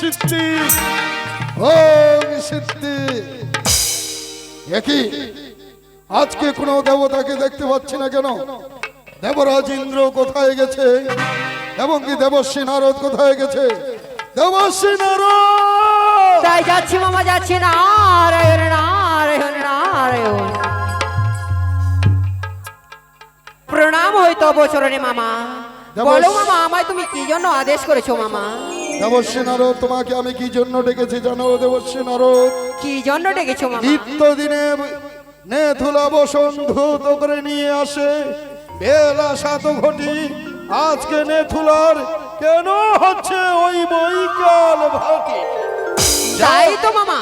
সিদ্ধি। ওম সিদ্ধি। একই আজকে কোনো দেবতাকে দেখতে পাচ্ছি না কেন? দেবরাজ ইন্দ্র কোথায় গেছে? এবং কি দেবশ্রী নারদ কোথায় গেছে? দেবশ্রী নারদ! তাই যাচ্ছি মামা যাচ্ছি। নারায়ণ নারায়ণ নারায়ণ। প্রণাম হইতো বচরণে মামা। বলো মামা আমায় তুমি কি জন্য আদেশ করেছ মামা? দেবশ্রী নারদ তোমাকে আমি কি জন্য ডেকেছি জানো দেবশ্রী নারদ কি জন্য ডেকেছো মামা? নিত্য দিনে নেথুলা বসন্ত করে নিয়ে আসে। বেলা সাত ঘটি আজকে নেথুলার কেন হচ্ছে ওই বৈকাল ভাটি তাই তো মামা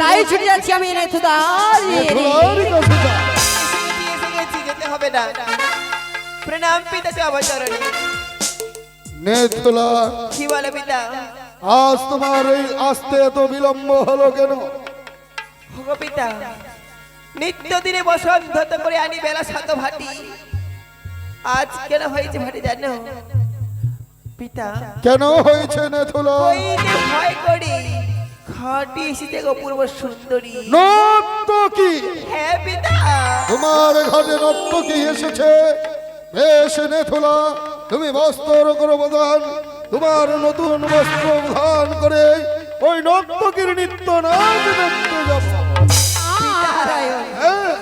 তাই ছুটে যাচ্ছি আমি নেথুদার যেতে হবে না। প্রণাম পিতা চরণে নেথুলা কি বলে পিতা? আজ তোমার এই আসতে এত বিলম্ব হলো কেন? পিতা নিত্য দিনে বসন্ত করে আনি বেলা সাত ভাটি। আজ কেন হয়েছে ভাটি জানো? পিতা কেন হয়েছে কইতে ভয় করি। খাটি এসেছে অপূর্ব সুন্দরী। নত্য কি? হ্যাঁ পিতা। তোমার ঘাটে নত্য কি এসেছে? বেশ নেথুলা তুমি বস্ত্র করো বদান তোমার নতুন বস্ত্র ধান করে ওই নর্তকীর নিত্য নাচ যাব হ্যাঁ,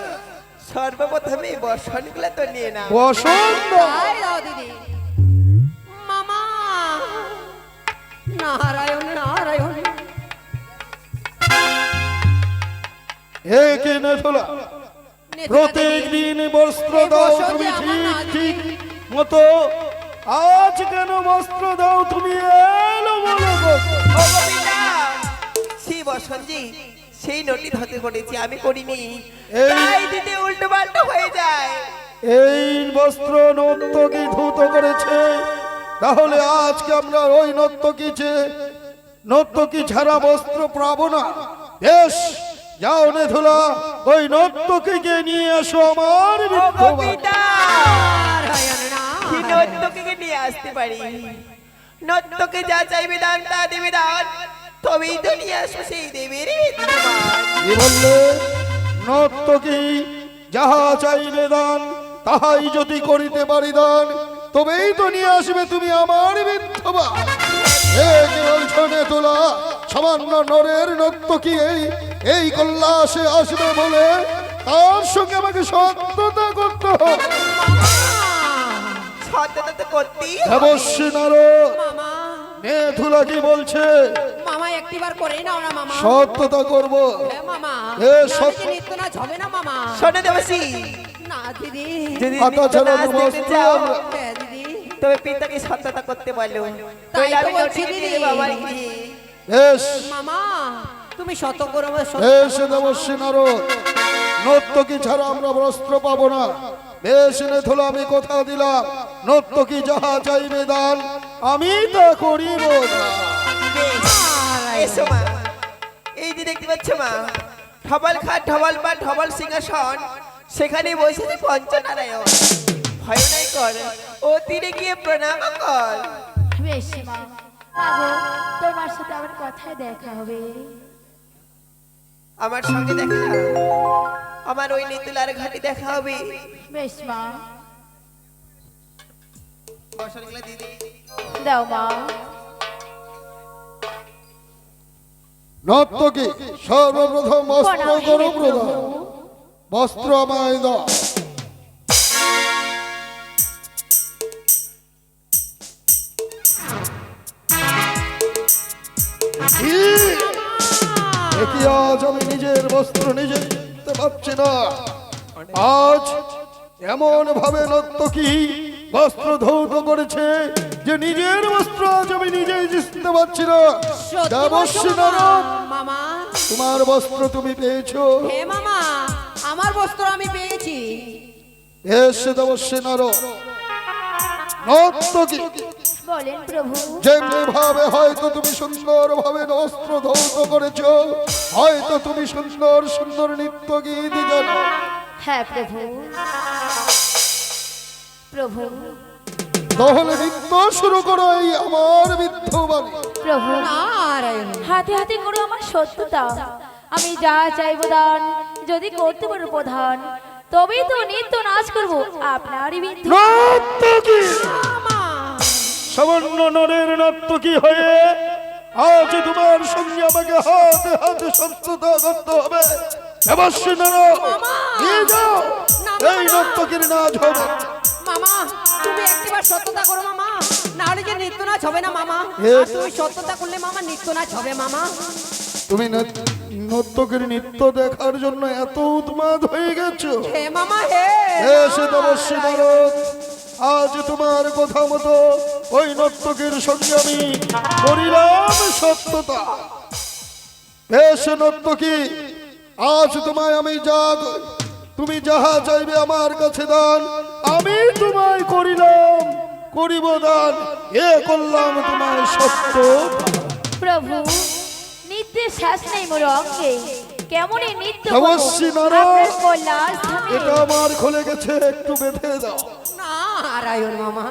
সর্বপ্রথমে বর্ষণগুলো তো নিয়ে না বসন্ত মামা। নারায়ণ নারায়ণ। একে নেথুলা নেথুলা প্রত্যেক দিন বস্ত্র দাও তুমি ঠিক ঠিক মতো আজ কেন বস্ত্র দাও তুমি? এলো বলো। সেই বসন্তজি সেই নটি ধতে করেছি আমি করিনি তাই দিতে উল্টো পাল্টো হয়ে যায়। এই বস্ত্র নর্তকী ধুত করেছে? তাহলে আজকে আমরা ওই নর্তকী যে? নর্তকী ছাড়া বস্ত্র পাবো না? বেশ যাও নেথুলা ওই নর্তকীকে নিয়ে এসো আমার কি নর্তকীকে নিয়ে আসতে পারি। নর্তকে যা চাইবে দান তা দেবে দান তবেই তো নিয়ে আসব সেই দেবের কি বললে নর্তকী যাহা চাইবে দান তাহাই যদি করিতে পারি দান, তবেই তো নিয়ে আসবে তুমি আমার বিধবা। নেতুলা সামান্য নরের নর্তকী এই এই কল্যাসে আসবে বলে তার সঙ্গে আমাকে সত্যতা করতে হবে। মামা। বলছে? একটিবার করে নাও না মামা। সত্যতা করব। হ্যাঁ মামা এ নাহলে সত- যে নিত্য নাচ হবে না মামা। শোনো না দিদি। ছাড়া হ্যাঁ দিদি। তবে পিতাকে সত্যতা করতে বলো। তাই আমি বলছি নটিকে দিদি। দেবো আমার বেশ। মামা তুমি শত করো বেশ দেবশ্রী নারদ। নর্তকী ছাড়া আমরা বস্ত্র পাবো না। বেশ নেথুলা আমি কথা দিলাম। নর্তকী যাহা চাইবে দান আমি তা করিব এসো মা এই যে দেখতে পাচ্ছ মা ঠবল খাট ঠবল পাট ঠবল সিংহাসন সেখানে বসেছে পঞ্চনারায়ণ। ভয় নাই কর ও তীরে গিয়ে প্রণাম কর। বেশ মা তোমার সাথে আমার কথায় দেখা হবে। আমার সঙ্গে দেখা আমার ওই নিতুলার ঘাটে দেখা হবে। বেশ মা দাও মা। নর্তকী সর্বপ্রথম বস্ত্র। বস্ত্র আমায় দাও। আজ আমি নিজের বস্ত্র নিজে দিতে পারছি না। আজ এমন ভাবে নর্তকী বস্ত্র ধৌত করেছে যে নিজের বস্ত্র আজ আমি নিজেই জিততে পারছি না। মামা? তোমার বস্ত্র তুমি পেয়েছ। হে মামা আমার বস্ত্র আমি পেয়েছি। এসে দেবশ্রী নারদ নর্তকী বলেন প্রভু। যেমনি ভাবে হয়তো তুমি সুন্দর ভাবে অস্ত্র ধৌত করেছ হয়তো তুমি সুন্দর সুন্দর নৃত্য গীত জানো। হ্যাঁ প্রভু। প্রভু তাহলে নৃত্য শুরু করো এই আমার বৃদ্ধ প্রভু নারায়ণ। হাতে হাতে করো আমার সত্যতা। আমি যা চাইব দান যদি করতে পারো প্রধান তবেই তো নিত্য নাচ করব আপনারই বিদ্ধ নর্তকী সামান্য নরের নর্তকী হয়ে? আজ তোমার সঙ্গে আমাকে হাতে হাতে সত্যতা করতে হবে। অবশ্যই নর নিয়ে যাও। এই নর্তকীর নাচ হবে। মামা তুমি একটিবার সত্যতা করো মামা। না হলে যে নৃত্য নাচ হবে না মামা। আর তুমি সত্যতা করলে মামা নৃত্য নাচ হবে মামা। তুমি নর্তকীর নৃত্য দেখার জন্য এত উন্মাদ হয়ে গেছো। হে মামা হে এসে অবশ্যই নারদ আজ তোমার কথা মতো ওই নর্তকের সঙ্গে আমি করিলাম সত্যতা। বেশ নর্তকী আজ তোমায় আমি যা তুমি যাহা চাইবে আমার কাছে দান আমি তোমায় করিলাম করিব দান। এ করলাম তোমায় সত্য। প্রভু নিত্যের শ্বাস নেই মোর অঙ্গে। কেমনই নিত্য? অবশ্যই এটা আমার খুলে গেছে একটু বেঁধে দাও। নারায়ণ মামা।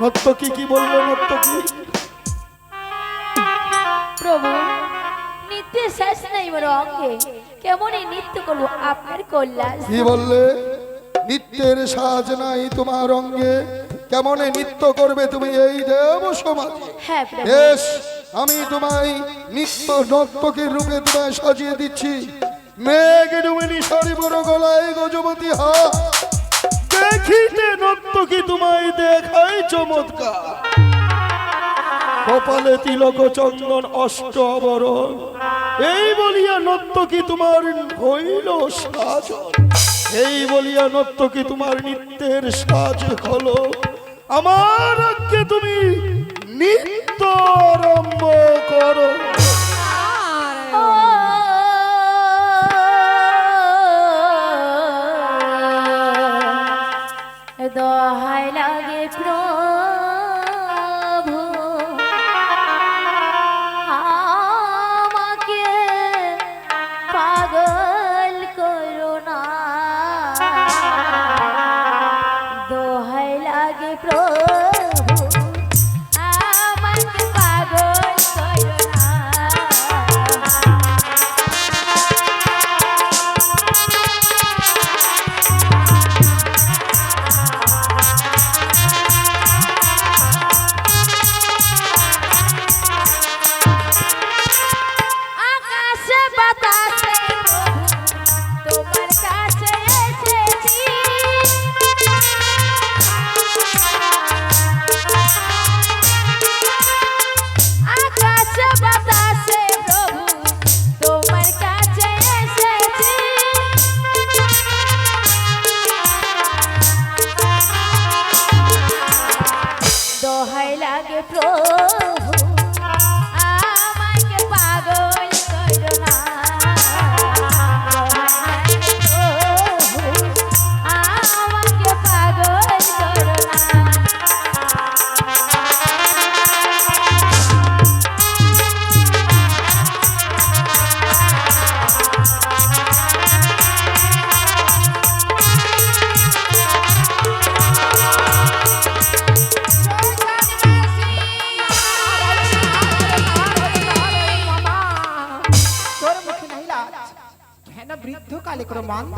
নর্তকী কি বলল নর্তকী? প্রভু নিত্যের শ্বাস নেই মোর অঙ্গে। কেমনই নৃত্য করব আপনার কৈলাস কি বললে? নিত্যের সাজ নাই তোমার অঙ্গে। কেমনে নৃত্য করবে তুমি এই দেব সমাজে হ্যাঁ বেশ আমি তোমায় নিত্য নর্তকীর রূপে তোমায় সাজিয়ে দিচ্ছি। মেঘ ডুবেনি সারি বড় গলায় গজমতি হা দেখিতে নর্তকী তোমায় দেখাই চমৎকার। কপালে তিলক চন্দন অষ্ট আবরণ। এই বলিয়া নর্তকী তোমার হইল সাজ এই বলিয়া নর্তকী তোমার নিত্যের সাজ হলো? আমার আজকে তুমি নিত্য আরম্ভ করো দহাই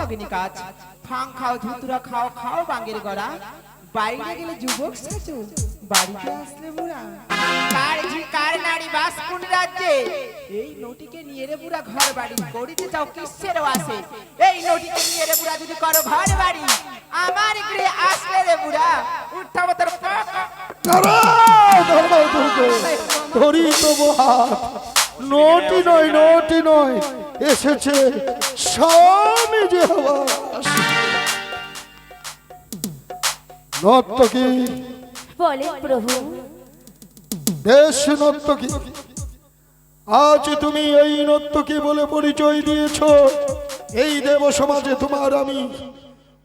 মন্দাগিনী কাজ। ফাং খাও ধুতুরা খাও খাও বাঙ্গের গড়া। বাইরে গেলে যুবক সাজু বাড়িতে আসলে বুড়া। কার ঝি কার নারী বাস কোন রাজ্যে? এই নটিকে নিয়ে রে বুড়া ঘর বাড়ি করিতে চাও কিসের আসে এই নটিকে নিয়ে রে বুড়া যদি করো ঘর বাড়ি আমার গৃহে আসলে রে বুড়া। উঠাবো তোর দাঁড়াও, দাঁড়াও দুর্গে। ধরি তবু হাত। নটি নয় নটি নয়। এসেছে স্বামী যে নর্তকী। বলেন প্রভু। দেশ নর্তকী। আজ তুমি এই নর্তকী বলে পরিচয় দিয়েছ। এই দেব সমাজে তোমার আমি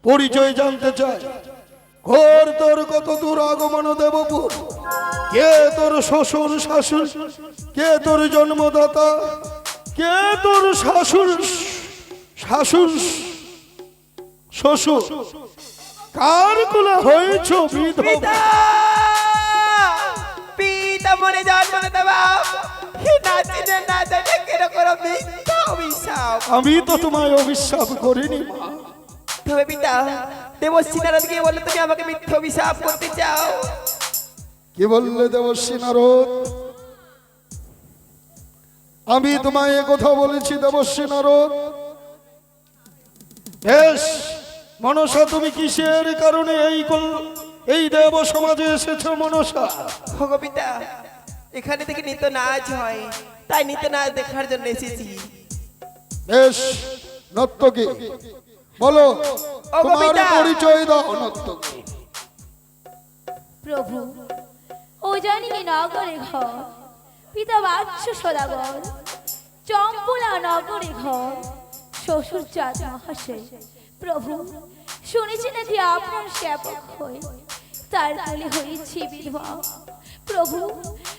পরিচয় জানতে চাই। ঘোর তোর কত দূর আগমন দেবপুর? কে তোর শ্বশুর শাশুর কে তোর জন্মদাতা? কে তোর শাশুর শাশুর শ্বশুর কার কুলে হয়েছ বিধবা? পিতা! মরে দেবা। আমি তো তোমায় অবিশ্বাস করিনি। তবে পিতা দেবশ্রী নারদ গিয়ে বলল তুমি আমাকে মিথ্যা অভিশাপ করতে চাও। কি বললে দেবশ্রী নারদ আমি তোমায় এ কথা বলেছি দেবশ্রী নারদ বেশ মনসা তুমি কিসের কারণে এই এই দেব সমাজে এসেছ মনসা? ভগো পিতা এখানে থেকে নিত্য নাচ হয় তাই নিত্য নাচ দেখার জন্য এসেছি। বেশ নর্তকী বলো তোমার পরিচয় দাও নর্তকী প্রভু ও জানি নগরে ঘর পিতা বাচ্চ সদাগর চম্পলা নগরে ঘর শ্বশুর চাঁদ মহাশয়। প্রভু শুনেছি নাকি আপনার সেবক হয়ে তার কোলে হয়েছি বিধবা। প্রভু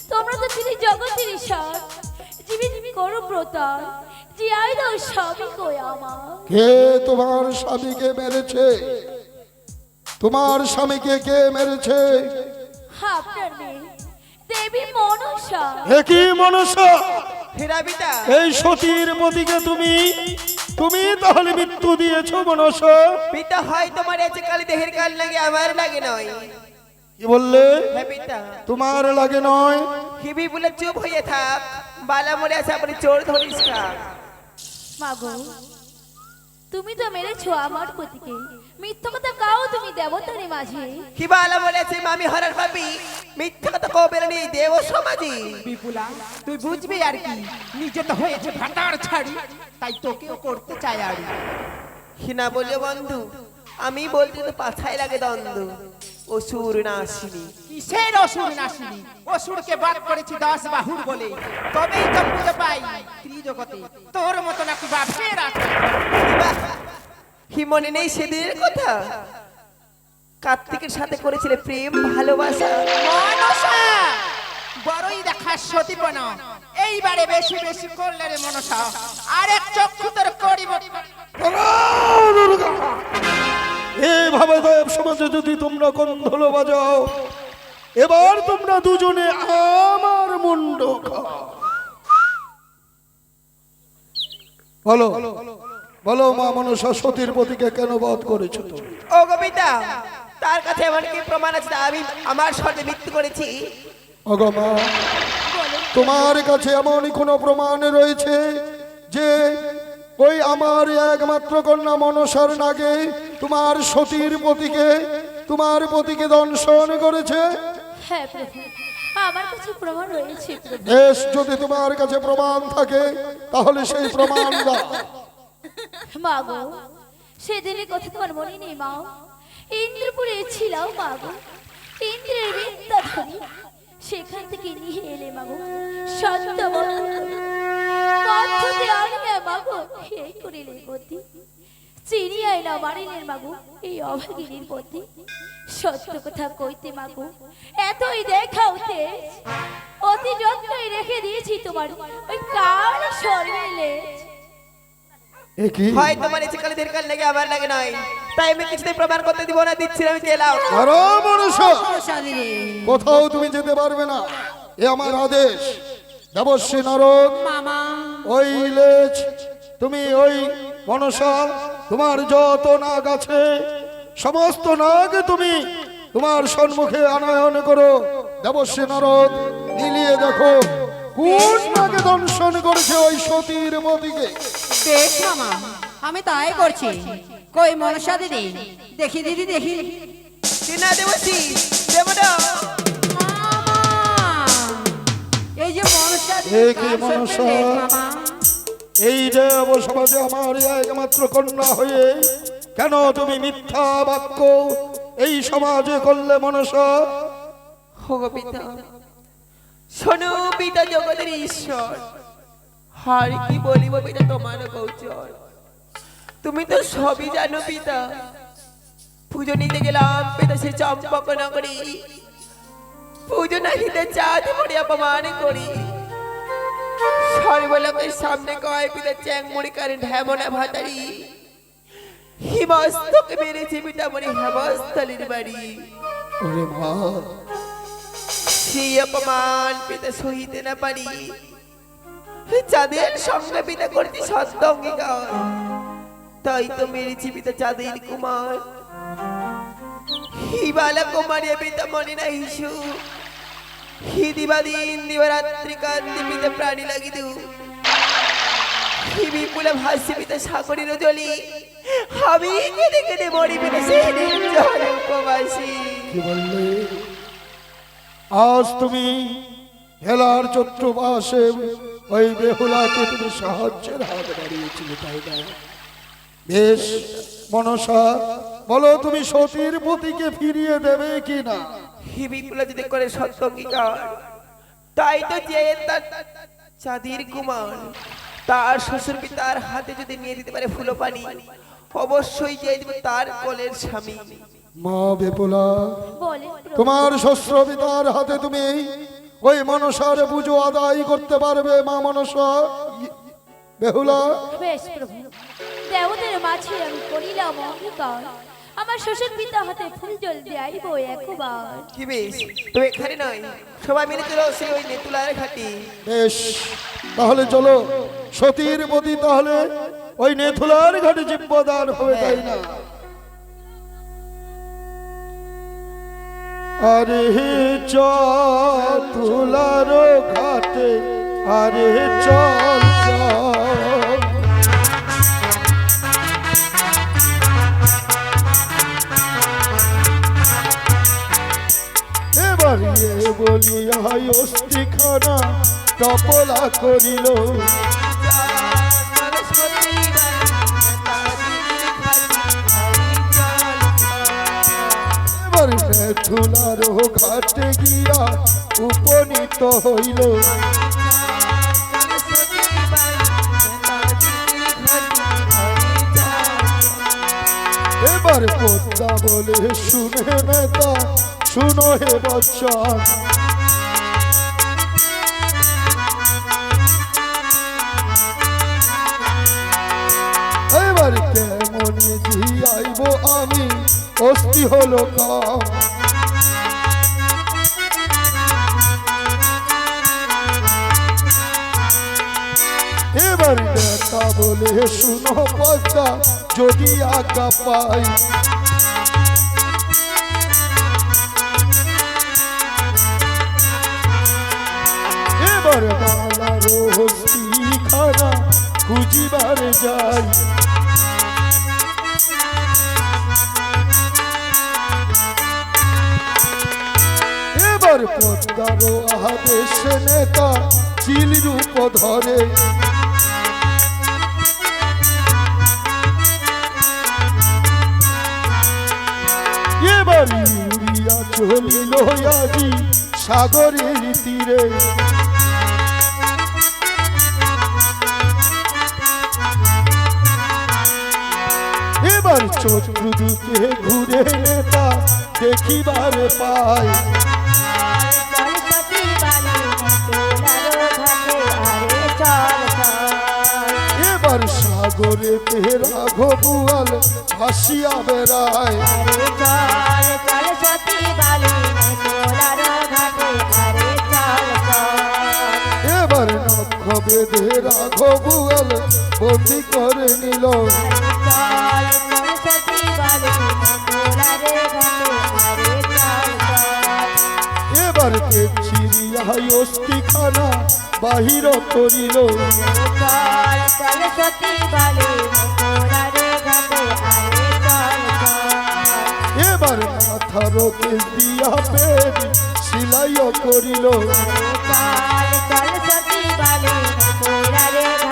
তোমরা তো তিনি জগতের ঈশ্বর জীবিত করো ব্রতার কে তোমার স্বামীকে মেরেছে? তোমার স্বামীকে কে মেরেছে? মেয়ে। মনসা। এই সতীর পতিকে তুমি তুমি তাহলে মৃত্যু দিয়েছ মনসা। পিতা হয় তোমার আছে কালি দেহের কাল লাগে আমার লাগে নয়। কি বললে? হ্যাঁ পিতা। তোমার লাগে নয়। হিবি বলে চুপ হয়ে থাক। বালা মরে আছে আপনি চোর ধরিস না। মাগো তুমি তো মেরেছো আমার পতিকে। মিথ্যা কথা কাও তুমি দেবতারে মাঝে? কি বালা মরে মামি হরার পাবি মিথ্যা কথা কও বেরোনি দেব সমাজি। বিপুলা তুই বুঝবি আর কি? নিজে তো হয়েছে ভাটার ছাড়ি তাই তোকেও করতে চাই আর হিনা বলে বন্ধু আমি বলতে তো পাছাই লাগে দ্বন্দ্ব। অসুর না আসিনি কিসের অসুর নাসিনি অসুরকে বাদ করেছি দশ বাহুর বলে। তবেই তো বুঝতে পাই ত্রিজগতে। তোর মতো নাকি বাপের আছে। কি মনে নেই সেদিনের কথা। কার্তিকের সাথে করেছিলে প্রেম ভালোবাসা। মনসা! বড়ই দেখা সতীপন। এইবারে বেশি বেশি করলে রে মনসা। আরেক চক্ষু তোর করিব। এইভাবে দেব সমাজে যদি তোমরা কন্ধল বাজাও এবার তোমরা দুজনে আমার মুন্ড। বলো বলো মা মনসা সতীর পতিকে কেন বধ করেছ তুমি ও কবিতা তার কাছে এমন কি প্রমাণ আছে আমি আমার শর্তে মৃত্যু করেছি ওগো মা তোমার কাছে এমন কোনো প্রমাণ রয়েছে যে ওই আমার একমাত্র কন্যা মনসার নাগে তোমার সতীর পতিকে তোমার পতিকে দংশন করেছে। হ্যাঁ আমার কাছে প্রমাণ রয়েছে প্রভু। বেশ যদি তোমার কাছে প্রমাণ থাকে তাহলে সেই প্রমাণ দাও। মা গো সেদিনের কথা তোমার মনে নেই মা। ইন্দ্রপুরে ছিলাম মা গো। ইন্দ্রের বিদ্যা ধরি সেখান থেকে নিয়ে এলে মা গো। সত্য আনিয়া এই করিলে গতি চিনি আইলা মারিলেন মাগু এই অভাগিনীর পতি সত্য কথা কইতে মাগু এতই দেখাওতে অতি যত্নই রেখে দিয়েছি তোমার ওই কার শরীরে হয় তোমার ইচ্ছে কালে দেহের লাগে আমার লাগে নয় তাই আমি কিছুতে প্রমাণ করতে দিব না দিচ্ছি আমি গেলাম আরও মনসা কোথাও তুমি যেতে পারবে না। এ আমার আদেশ। দেবশ্রী নারদ। মামা ওই লেজ তুমি ওই মনসা তোমার যত নাগ আছে সমস্ত নাগ তুমি তোমার সম্মুখে আনয়ন করো। দেবশ্রী নারদ মিলিয়ে দেখো কোন নাগে দংশন করেছে ওই সতীর মতিকে? বেশ মামা আমি তাই করছি। কই মনসা দিদি? দেখি দিদি দেখি। কিনা দেবছি এই যে মনসা দিদি এ কি কার সঙ্গে মনসা? বেশ, মামা এই যে সমাজে আমার একমাত্র কন্যা হয়ে কেন তুমি মিথ্যা বাক্য এই সমাজে করলে মনসা পিতা পিতা ঈশ্বর। কি বলিব পিতা তুমি তো সবই জানো পিতা। পুজো নিতে গেলাম পিতা সে চম্পক নগরী। পুজো না চাঁদ পড়ে অপমান করি। সর্বলোকের সামনে কয় পিতা চ্যাং মুড়ি কারেন্ট হেমনা ভাতারি। হিমস্তকে মেরেছে পিতামণি হেমস্থলের বাড়ি। ওরে মা। সেই অপমান পিতা সহিতে না পারি। চাঁদের সঙ্গে পিতা করতে সত্য অঙ্গীকার। তাই তো মেরেছি পিতা চাঁদের কুমার। মনে না হিসু। হি দিবাদিন দিবারাত্রি কান্তি পিতা প্রাণী লাগি দু হি বিপুলা ভাসি পিতা সাগরীর জলি আমি কেটে কেটে মরি পিতা সেই নির্জন উপবাসী। কি বললে? আজ তুমি হেলার চতুর্পাশে ওই বেহুলাকে তুমি সাহায্যের হাত বাড়িয়েছিলে, তাই না? বেশ, মনসা বলো তুমি সতীর পতিকে ফিরিয়ে দেবে কি না হিবিগুলো যদি করে সত্য অঙ্গীকার তাই তো যে তার চাঁদির কুমার তার শ্বশুর তার হাতে যদি নিয়ে দিতে পারে ফুলো পানি অবশ্যই যে দিবে তার কোলের স্বামী। মা বেপুলা তোমার শ্বশ্র পিতার হাতে তুমি ওই মনসার পুজো আদায় করতে পারবে মা মনসা। বেহুলা। বেশ প্রভু। দেবতার মাঝে আমি করিলাম অঙ্গীকার আমার শ্বশুর পিতা হাতে ফুল জল দেয়াইব একবার। কি বেশ? তো এখানে নয়। সবাই মিলে চলো সেই ওই নেতুলার ঘাটি। বেশ। তাহলে চলো সতীর প্রতি তাহলে ওই নেথুলার ঘাটে জিব্বদান হবে তাই না। আরে চল তুলার ঘাটে আরে চল। বলিয়া অস্থি খানা টপলা করিল। মেথুলার ঘাটে গিয়া উপনীত হইল। এবার পদ্মা বলে শুনে নেতা শুনো হে বচ্চন। অস্থি হলো এবার নেতা বলে শুনো পদ্মা, যদি আজ্ঞা পাই। এবার বালার হস্তি খুঁজিবার যাই। এবার পদ্মার আদেশ নেতা চিল রূপ ধরে। এবার সাগরের তীরে। এবার চতুর্দিকে ঘুরে নেতা দেখিবার পায়। সাগরে তেরা ঘবুয়াল ভাসিয়া বেড়ায়। এবার নক্ষ বেঁধে রাঘবুয়াল বন্দি করে নিল। এবার চিড়িয়াই অস্থিখানা বাহির করিল। এবার মাথার কেস দিয়া পেট সিলাইও করিল। এবার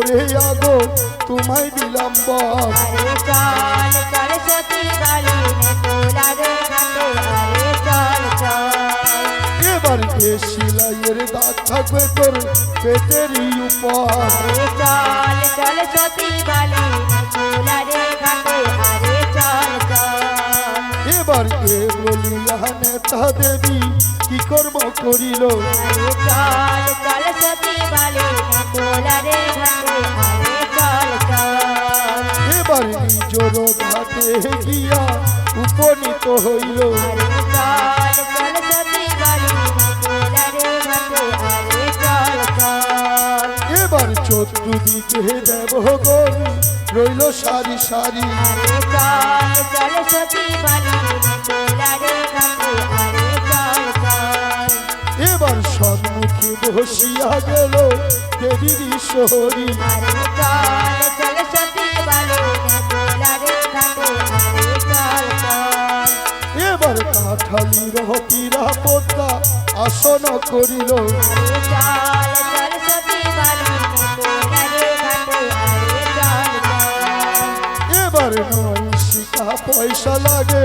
যারে রে আগো তোমায় দিলাম বল এবার এ সিলাইয়ের দাগ থাকবে তোর পেটেরই উপর চল চল সতী বালি তোলারে ঘাটে। আরে চল চল। এবার এ বলিয়া বলিয়া নেতা দেবী কি কর্ম করিল? চল চল সতী বালি তোলারে ঘাটে আরে চল চল। এবার নিজর ঘাটে গিয়া উপনীত হইল। চল চল সতী বালি তোলারে ঘাটে চল চল। এবার চতুর্দিকে দেবগণ রইল সারি সারি। চল চল সতী বালি এবার সম্মুখে বসিয়া গেল দেবীর চল এবার কাঠালির হকিরা পদ্মা আসন করিল। এবার নয় শিকা পয়সা লাগে